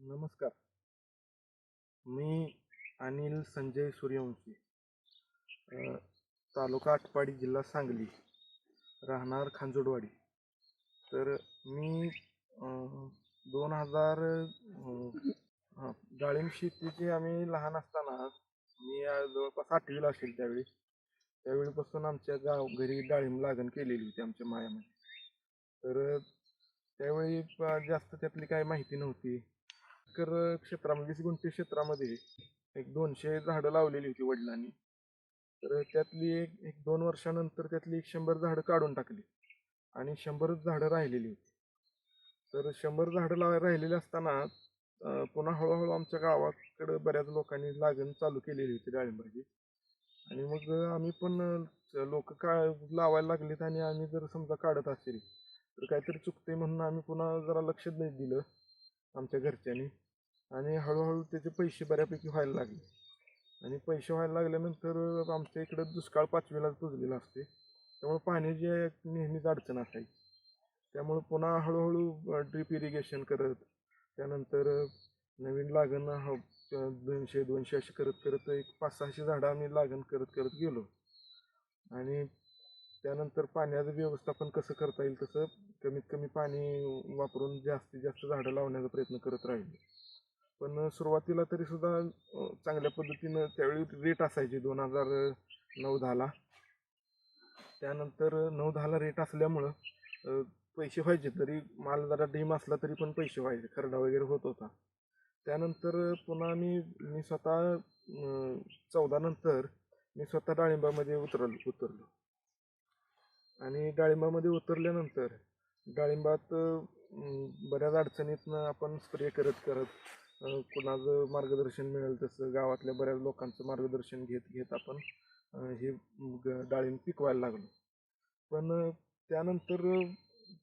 नमस्कार. मी अनिल संजय सूर्यवंशी अ, तालुका आटपाडी जिल्हा सांगली राहणार खांजोडवाडी तर मी दोन हजार डाळिंब शेतीची आम्ही लहान असताना मी अ, जवळपास आठवीला असेल त्यावेळी त्यावेळीपासून आमच्या गाव घरी डाळिंब लागण केलेली होती आमच्या मायामध्ये. तर त्यावेळी प- जास्त त्यातली काही माहिती नव्हती. एकर क्षेत्रामध्ये म्हणजे वीस गुंठे क्षेत्रामध्ये एक दोनशे झाडं लावलेली होती वडिलांनी. तर त्यातली एक एक दोन वर्षानंतर त्यातली एक शंभर झाडं काढून टाकली आणि शंभरच झाडं राहिलेली होती. तर शंभर झाडं लाव राहिलेली असताना पुन्हा हळूहळू आमच्या गावाकडं बऱ्याच लोकांनी लागण चालू केलेली होती डाळिंबाची. आणि मग आम्ही पण लोक का लावायला लागलीत आणि आम्ही जर समजा काढत असेल तर काहीतरी चुकते म्हणून आम्ही पुन्हा जरा लक्ष नाही दिलं. आमच्या घरच्यांनी. आणि हळूहळू त्याचे पैसे बऱ्यापैकी व्हायला लागले. आणि पैसे व्हायला लागल्यानंतर आमच्या इकडं दुष्काळ पाचवीला पुजलेला असते. त्यामुळे पाण्याची एक नेहमीच अडचण असायची. त्यामुळे पुन्हा हळूहळू ड्रीप इरिगेशन करत त्यानंतर नवीन लागण ह- दोनशे दोनशे अशी करत करत एक पाच सहाशे झाडं आम्ही लागण करत करत गेलो. आणि त्यानंतर पाण्याचं व्यवस्थापन कसं करता येईल तसं कमीत कमी पाणी वापरून जास्तीत जास्त झाडं लावण्याचा प्रयत्न करत राहिले. पण सुरुवातीला तरी सुद्धा चांगल्या पद्धतीनं त्यावेळी रेट असायचे दोन हजार नऊ दहाला. त्यानंतर नऊ दहाला रेट असल्यामुळं पैसे व्हायचे तरी माल जरा डीम असला तरी पण पैसे व्हायचे खरडा वगैरे होत होता. त्यानंतर पुन्हा मी मी स्वतः चौदानंतर मी स्वतः डाळिंबामध्ये उतरलो उतरलो. आणि डाळिंबामध्ये उतरल्यानंतर डाळिंबात बऱ्याच अडचणीतनं आपण स्प्रे करत करत कुणाचं मार्गदर्शन मिळेल तसं गावातल्या बऱ्याच लोकांचं मार्गदर्शन घेत घेत आपण हे ग- डाळिंब पिकवायला लागलो. पण त्यानंतर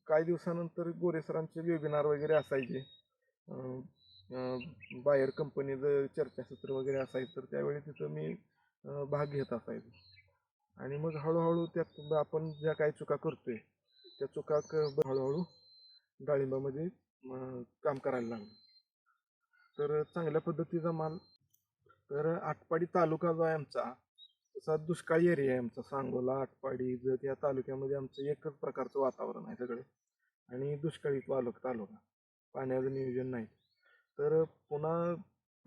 काही दिवसानंतर गोरेसरांचे वेबिनार वगैरे असायचे. बाहेर बायर कंपनीचं चर्चासत्र वगैरे असायचं तर त्यावेळी तिथं मी भाग घेत असायचो. आणि मग हळूहळू त्यात आपण ज्या काही चुका करतोय त्या चुका क- हळूहळू डाळिंबामध्ये काम करायला लागलो. तर चांगल्या पद्धतीचा माल तर आटपाडी तालुका जो आहे आमचा तसा दुष्काळी एरिया आहे आमचा. सांगोला आटपाडी जत या तालुक्यामध्ये आमचं एकच प्रकारचं वातावरण आहे सगळे. आणि दुष्काळी तालुका तालुका. पाण्याचं नियोजन नाही. तर पुन्हा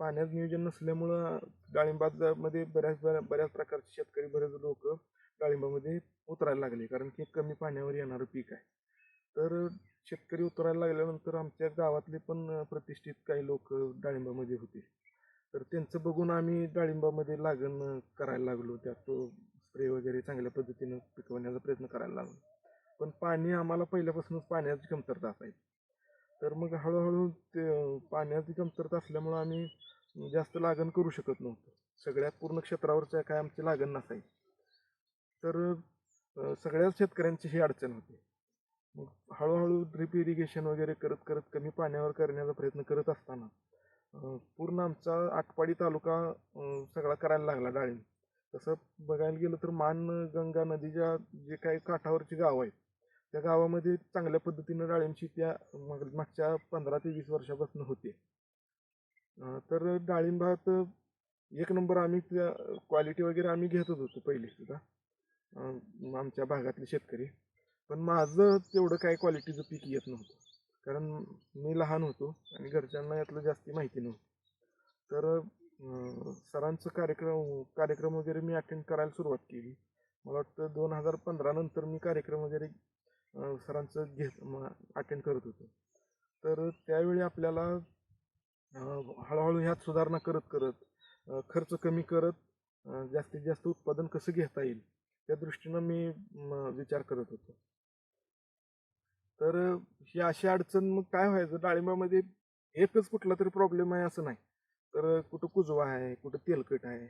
पाण्याचं नियोजन नसल्यामुळं डाळिंबामध्ये बऱ्याच बऱ्याच बऱ्याच प्रकारचे शेतकरी बरेच लोक डाळिंबामध्ये उतरायला लागले. कारण की कमी पाण्यावर येणारं पीक आहे. तर शेतकरी उतरायला लागल्यानंतर आमच्या गावातले पण प्रतिष्ठित काही लोक डाळिंबामध्ये होते. तर त्यांचं बघून आम्ही डाळिंबामध्ये लागण करायला लागलो. त्यात तो स्प्रे वगैरे चांगल्या पद्धतीनं पिकवण्याचा प्रयत्न करायला लागलो. पण पाणी आम्हाला पहिल्यापासूनच पाण्याची कमतरता असायची. तर मग हळूहळू ते पाण्याची कमतरता असल्यामुळं आम्ही जास्त लागण करू शकत नव्हतो. सगळ्या पूर्ण क्षेत्रावरच्या काय आमची लागण नसायची. तर सगळ्याच शेतकऱ्यांची ही अडचण होती. मग हळूहळू ड्रिप इरिगेशन वगैरे करत करत कमी पाण्यावर करण्याचा प्रयत्न करत असताना पूर्ण आमचा आटपाडी तालुका सगळा करायला लागला डाळिंब. तसं बघायला गेलं तर मान गंगा नदीच्या जे काही काठावरची गावं आहेत त्या गावामध्ये चांगल्या पद्धतीनं डाळिंब त्या माग मागच्या पंधरा ते वीस वर्षापासून होते. तर डाळिंबात एक नंबर आम्ही त्या क्वालिटी वगैरे आम्ही घेतच होतो पहिलेसुद्धा आमच्या भागातले शेतकरी. पण माझं तेवढं काय क्वालिटीचं पीक येत नव्हतं. कारण मी लहान होतो आणि घरच्यांना यातलं जास्ती माहिती नव्हतं. तर सरांचं कार्यक्रम कार्यक्रम वगैरे मी अटेंड करायला सुरुवात केली. मला वाटतं दोन हजार पंधरा नंतर मी कार्यक्रम वगैरे सरांचं घेत अटेंड करत होतो. तर त्यावेळी आपल्याला हळूहळू ह्यात सुधारणा करत करत खर्च कमी करत जास्तीत जास्त उत्पादन कसं घेता येईल त्या दृष्टीनं मी विचार करत होतो. तर ही अशी अडचण मग काय व्हायचं डाळिंबामध्ये एकच कुठला तरी प्रॉब्लेम आहे असं नाही. तर कुठं कुजवा आहे कुठं तेलकट आहे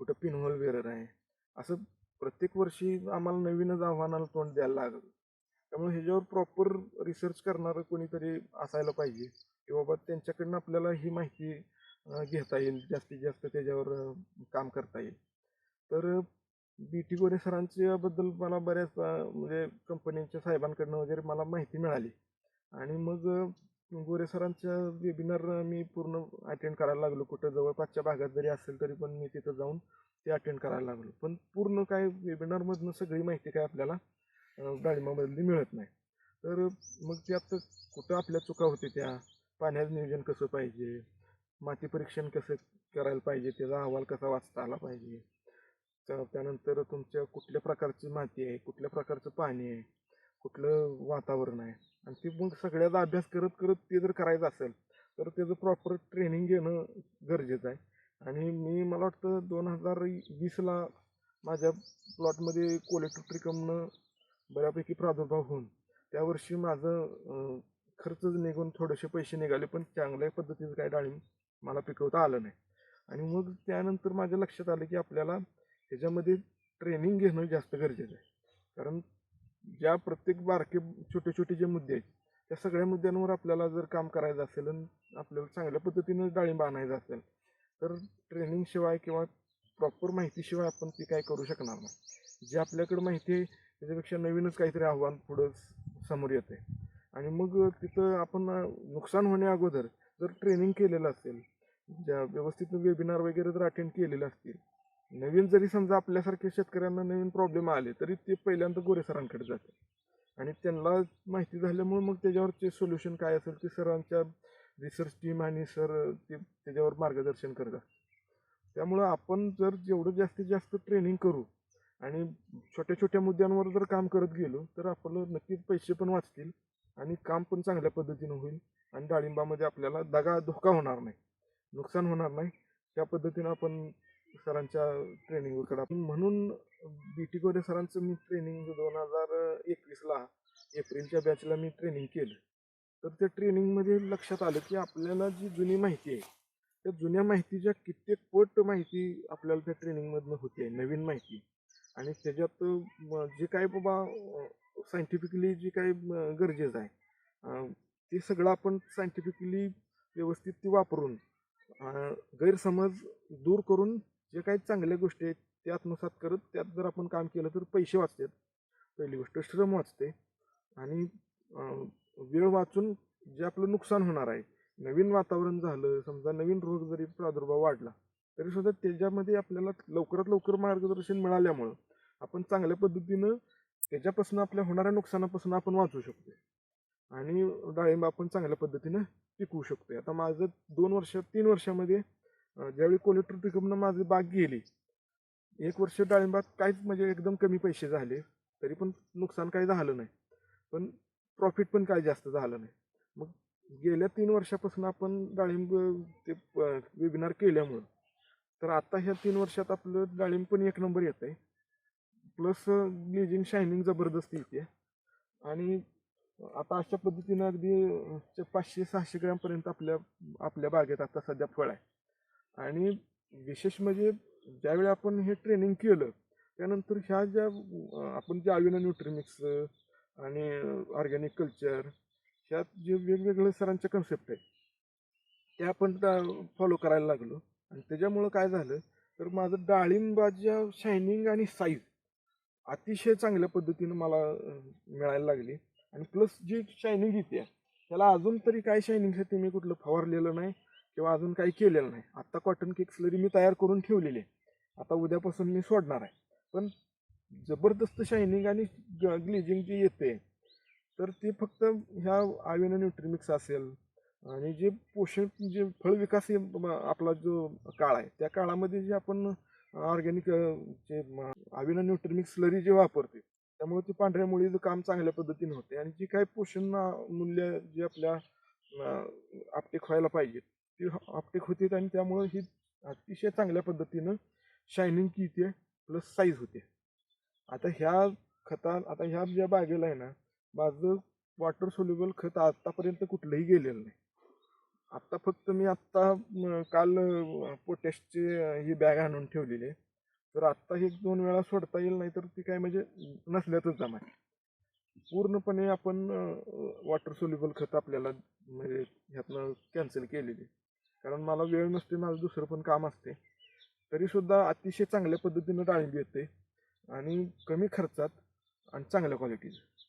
कुठं पिनहोल वेरर आहे असं प्रत्येक वर्षी आम्हाला नवीनच आव्हानाला तोंड द्यायला लागलं. त्यामुळे ह्याच्यावर प्रॉपर रिसर्च करणारं कोणीतरी असायला पाहिजे. की बाबा त्यांच्याकडनं आपल्याला ही माहिती घेता येईल जास्तीत जास्त त्याच्यावर काम करता येईल. तर बी टी गोरे सरांच्याबद्दल मला बऱ्याच म्हणजे कंपनीच्या साहेबांकडनं वगैरे मला माहिती मिळाली. आणि मग गोरे सरांच्या वेबिनार मी पूर्ण अटेंड करायला लागलो. कुठं जवळपासच्या भागात जरी असेल तरी पण मी तिथं जाऊन ते अटेंड करायला लागलो. पण पूर्ण काय वेबिनारमधनं सगळी माहिती काय आपल्याला डाळिंबामधली मिळत नाही. तर मग त्यात कुठं आपल्या चुका होते त्या? पाण्याचं नियोजन कसं पाहिजे? माती परीक्षण कसं करायला पाहिजे? त्याचा अहवाल कसा वाचता आला पाहिजे? त्या- त्यानंतर तुमच्या कुठल्या प्रकारची माती आहे? कुठल्या प्रकारचं पाणी आहे? कुठलं वातावरण आहे? आणि ते मग सगळ्याचा अभ्यास करत करत ते जर करायचं असेल तर त्याचं प्रॉपर ट्रेनिंग घेणं गरजेचं आहे. आणि मी मला वाटतं दोन हजार वीसला माझ्या प्लॉटमध्ये कोलेट्रिकमनं बऱ्यापैकी प्रादुर्भाव होऊन. त्यावर्षी माझं खर्च निघून थोडेसे पैसे निघाले पण चांगल्या पद्धतीचं काय डाळिंब मला पिकवता आलं नाही. आणि मग त्यानंतर माझ्या लक्षात आलं की आपल्याला त्याच्यामध्ये ट्रेनिंग घेणं जास्त गरजेचं आहे. कारण ज्या प्रत्येक बारके छोटे छोटे जे मुद्दे आहेत त्या सगळ्या मुद्द्यांवर आपल्याला जर काम करायचं असेल आणि आपल्याला चांगल्या पद्धतीनं डाळिंब आणायचं असेल तर ट्रेनिंगशिवाय किंवा प्रॉपर माहितीशिवाय आपण ती काय करू शकणार नाही. जे आपल्याकडं माहिती आहे त्याच्यापेक्षा नवीनच काहीतरी आव्हान पुढं समोर येते आणि मग तिथं आपण नुकसान होण्या अगोदर जर ट्रेनिंग केलेलं असेल ज्या व्यवस्थित वेबिनार वगैरे जर अटेंड केलेले असतील नवीन जरी समजा आपल्यासारख्या शेतकऱ्यांना नवीन प्रॉब्लेम आले तरी ते पहिल्यांदा गोरे सरांकडे जाते आणि त्यांना माहिती झाल्यामुळे मग त्याच्यावरचे सोल्युशन काय असेल ते सरांच्या रिसर्च टीम आणि सर ते त्याच्यावर मार्गदर्शन करतात. त्यामुळं आपण जर जेवढं जास्तीत जास्त ट्रेनिंग करू आणि छोट्या छोट्या मुद्द्यांवर जर काम करत गेलो तर आपलं नक्कीच पैसे पण वाचतील आणि काम पण चांगल्या पद्धतीनं होईल आणि डाळिंबामध्ये आपल्याला दगा धोका होणार नाही नुकसान होणार नाही. त्या पद्धतीनं आपण सरांच्या ट्रेनिंगकडे आपण म्हणून बी टी गोरे सरांचं मी ट्रेनिंग दोन हजार एकवीसला एप्रिलच्या बॅचला मी ट्रेनिंग केलं. तर त्या ट्रेनिंगमध्ये लक्षात आलं की आपल्याला जी जुनी माहिती आहे त्या जुन्या माहितीच्या कित्येक पट माहिती आपल्याला त्या ट्रेनिंगमधनं होते नवीन माहिती. आणि त्याच्यात जे काय बाबा सायंटिफिकली जे काही गरजेचं आहे ते सगळं आपण सायंटिफिकली व्यवस्थित ती वापरून गैरसमज दूर करून जे काही चांगल्या गोष्टी आहेत ते आत्मसात करत त्यात जर आपण काम केलं तर पैसे वाचतात. पहिली गोष्ट श्रम वाचते. आणि वेळ वाचून जे आपलं नुकसान होणार आहे नवीन वातावरण झालं समजा नवीन रोग जरी प्रादुर्भाव वाढला तरी सुद्धा त्याच्यामध्ये आपल्याला लवकरात लवकर मार्गदर्शन मिळाल्यामुळं आपण चांगल्या पद्धतीनं त्याच्यापासून आपल्या होणाऱ्या नुकसानापासून आपण वाचू शकतो आणि डाळिंब आपण चांगल्या पद्धतीनं पिकवू शकतो आता माझं दोन वर्ष तीन वर्षामध्ये ज्यावेळी कोलेटर पिकअपनं माझी बाग गेली एक वर्ष डाळिंबात काहीच म्हणजे एकदम कमी पैसे झाले तरी पण नुकसान काही झालं नाही. पण प्रॉफिट पण काही जास्त झालं नाही. मग गेल्या तीन वर्षापासून आपण डाळिंब ते वेबिनार केल्यामुळं तर आता ह्या तीन वर्षात आपलं डाळिंब पण एक नंबर येत आहे प्लस ग्लेजिंग शायनिंग जबरदस्त येते. आणि आता अशा पद्धतीनं अगदी पाचशे सहाशे ग्रॅमपर्यंत आपल्या आपल्या बागेत आता सध्या फळ आहे. आणि विशेष म्हणजे ज्यावेळी आपण हे ट्रेनिंग केलं त्यानंतर ह्या ज्या आपण जे आविना न्यूट्रिमिक्स आणि ऑर्गॅनिक कल्चर ह्यात जे वेगवेगळे सरांच्या कन्सेप्ट आहेत त्या आपण फॉलो करायला लागलो. आणि त्याच्यामुळं काय झालं तर माझं डाळिंबाच्या शायनिंग आणि साईज अतिशय चांगल्या पद्धतीनं मला मिळायला लागली. आणि प्लस जी शायनिंग येते त्याला अजून तरी काय शायनिंगसाठी मी कुठलं फवारलेलं नाही किंवा अजून काही केलेलं नाही. आत्ता कॉटन केक स्लरी मी तयार करून ठेवलेली आहे. आता उद्यापासून मी सोडणार आहे. पण जबरदस्त शायनिंग आणि ग्लेजिंग जी येते तर ती फक्त ह्या आवेन न्यूट्रीमिक्स असेल आणि जे पोषण जे फळविकास हे आपला जो काळ आहे त्या काळामध्ये जे आपण ऑर्गॅनिक जे आविना न्यूट्रिमिक्स स्लरी जे वापरते त्यामुळे ते पांढऱ्या मुळीचं काम चांगल्या पद्धतीने होते आणि जी काही पोषण मूल्य जे आपल्या आपटेक व्हायला पाहिजे ती आपटेक होते आणि त्यामुळं ही अतिशय चांगल्या पद्धतीनं शायनिंग की येते प्लस साईज होते. आता ह्या खता आता ह्या ज्या बागेला आहे ना माझं वॉटर सोल्युबल खत आतापर्यंत कुठलंही गेलेलं नाही. आत्ता फक्त मी आत्ता काल पोटॅशची ही बॅग आणून ठेवलेली आहे. तर आत्ता हे दोन वेळा सोडता येईल नाही तर ती काय म्हणजे नसल्यातच जमा आहे. पूर्णपणे आपण वॉटर सोल्युबल खत आपल्याला म्हणजे ह्यातनं कॅन्सल केलेली कारण मला वेळ नसते माझं दुसरं पण काम असते. तरीसुद्धा अतिशय चांगल्या पद्धतीनं डाळिंब येते आणि कमी खर्चात आणि चांगल्या क्वालिटीचं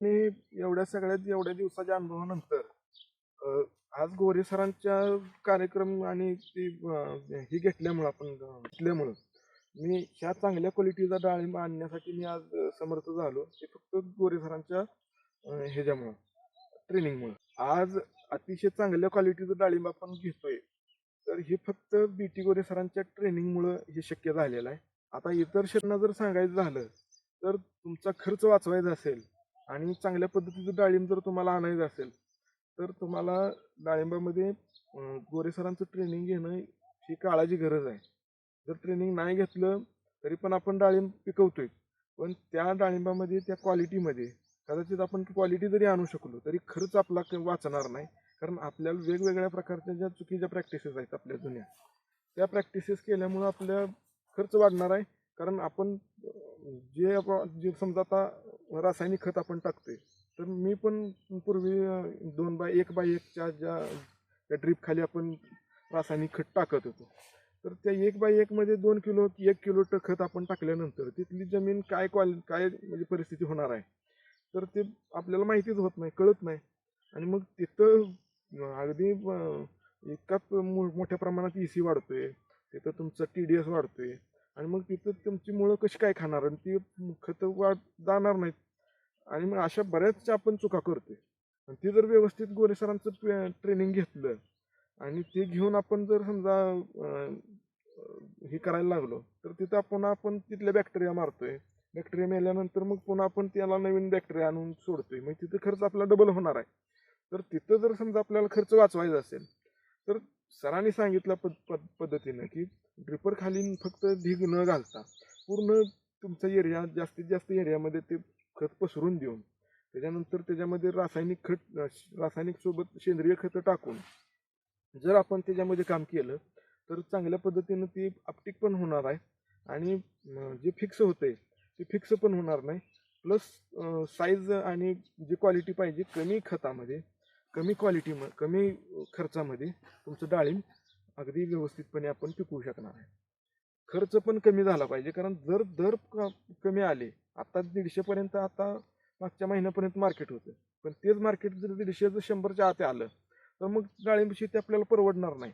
मी एवढ्या सगळ्यात एवढ्या दिवसाच्या अनुभवानंतर आज गोरे सरांच्या कार्यक्रम आणि ती ही हे घेतल्यामुळं आपण घेतल्यामुळं मी ह्या चांगल्या क्वालिटीचा डाळिंब आणण्यासाठी मी आज समर्थ झालो. ते फक्त गोरे सरांच्या ह्याच्यामुळं ट्रेनिंगमुळं. आज अतिशय चांगल्या क्वालिटीचं डाळिंब आपण घेतोय. तर हे फक्त बी टी गोरे सरांच्या ट्रेनिंगमुळं हे शक्य झालेलं आहे. आता इतर शेतांना जर सांगायचं झालं तर तुमचा खर्च वाचवायचा असेल आणि चांगल्या पद्धतीचं डाळिंब जर तुम्हाला आणायचं असेल तर तुम्हाला डाळिंबामध्ये गोरेसरांचं ट्रेनिंग घेणं ही काळाची गरज आहे. जर ट्रेनिंग नाही घेतलं तरी पण आपण डाळिंब पिकवतोय. पण त्या डाळिंबामध्ये त्या क्वालिटीमध्ये कदाचित आपण क्वालिटी जरी आणू शकलो तरी खर्च आपला वाचणार नाही. कारण आपल्याला वेगवेगळ्या प्रकारच्या ज्या चुकीच्या प्रॅक्टिसेस आहेत आपल्या जुन्या त्या प्रॅक्टिसेस केल्यामुळं आपल्या खर्च वाढणार आहे. कारण आपण जे आपण जे समजा आता रासायनिक खत आपण टाकतोय तर मी पण पूर्वी दोन बाय एक बाय एकच्या ज्या त्या ड्रीपखाली आपण रासायनिक खत टाकत होतो. तर त्या एक बाय एकमध्ये दोन किलो एक किलो ट- खत आपण टाकल्यानंतर तिथली जमीन काय क्वालि काय म्हणजे परिस्थिती होणार आहे? तर ते आपल्याला माहितीच होत नाही कळत नाही. आणि मग तिथं अगदी अं, इतका मो- मोठ्या प्रमाणात ई सी वाढतोय. तिथं तुमचं टी डी एस वाढतोय. आणि मग तिथं तुमची मुळं कशी काय खाणार? आणि ती खतं वाढ जाणार नाहीत. आणि मग अशा बऱ्याचशा आपण चुका करतोय. आणि ते जर व्यवस्थित गोरे सरांचं ट्रेनिंग घेतलं आणि ते घेऊन आपण जर समजा हे करायला लागलो तर तिथं पुन्हा आपण तिथल्या बॅक्टेरिया मारतोय. बॅक्टेरिया मेल्यानंतर मग पुन्हा आपण त्याला नवीन बॅक्टेरिया आणून सोडतोय. मग तिथं खर्च आपला डबल होणार आहे. तर तिथं जर समजा आपल्याला खर्च वाचवायचा असेल तर सरांनी सांगितल्या पद पद पद्धतीनं की ड्रिपर खाली फक्त ढीग न घालता पूर्ण तुमचा एरिया जास्तीत जास्त एरियामध्ये ते खत पसरून देऊन त्याच्यानंतर त्याच्यामध्ये रासायनिक खत रासायनिक सोबत सेंद्रिय खतं टाकून जर आपण त्याच्यामध्ये काम केलं तर चांगल्या पद्धतीनं ती आपटिक पण होणार आहे. आणि जे फिक्स होते ते फिक्स पण होणार नाही. प्लस साईज आणि जी क्वालिटी पाहिजे कमी खतामध्ये कमी क्वालिटी कमी खर्चामध्ये तुमचं डाळिंब अगदी व्यवस्थितपणे आपण पिकवू शकणार आहे. खर्च पण कमी झाला पाहिजे कारण जर दर कमी आले आता दीडशेपर्यंत आता मागच्या महिन्यापर्यंत मार्केट होतं. पण तेच मार्केट जर दीडशे जर शंभरच्या आत आलं तर मग डाळिंब शेती आपल्याला परवडणार नाही.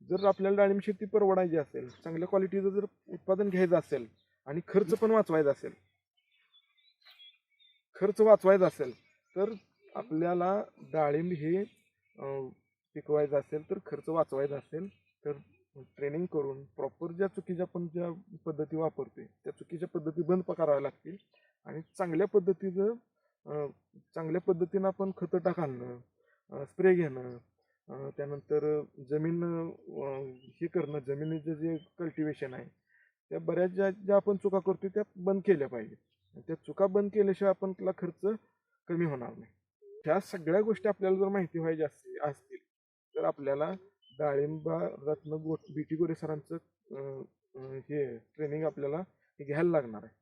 जर आपल्याला डाळिंब शेती परवडायची असेल चांगल्या क्वालिटीचं जर उत्पादन घ्यायचं असेल आणि खर्च पण वाचवायचा असेल खर्च वाचवायचा असेल तर आपल्याला डाळिंब हे पिकवायचं असेल तर खर्च वाचवायचा असेल तर ट्रेनिंग करून प्रॉपर ज्या चुकीच्या आपण ज्या पद्धती वापरतोय त्या चुकीच्या पद्धती बंद कराव्या लागतील. आणि चांगल्या पद्धतीचं चांगल्या पद्धतीनं आपण खतं टाकणं स्प्रे घेणं त्यानंतर जमीन हे करणं जमिनीचं जे कल्टिवेशन आहे त्या बऱ्याच ज्या ज्या आपण चुका करतो त्या बंद केल्या पाहिजे त्या चुका बंद केल्याशिवाय आपण त्याला खर्च कमी होणार नाही. ह्या सगळ्या गोष्टी आपल्याला जर माहिती व्हायच्या असतील असतील तर आपल्याला डाळिंबा रत्न गोट बी टी गोरे सरांचं हे ट्रेनिंग आपल्याला हे घ्यायला लागणार आहे.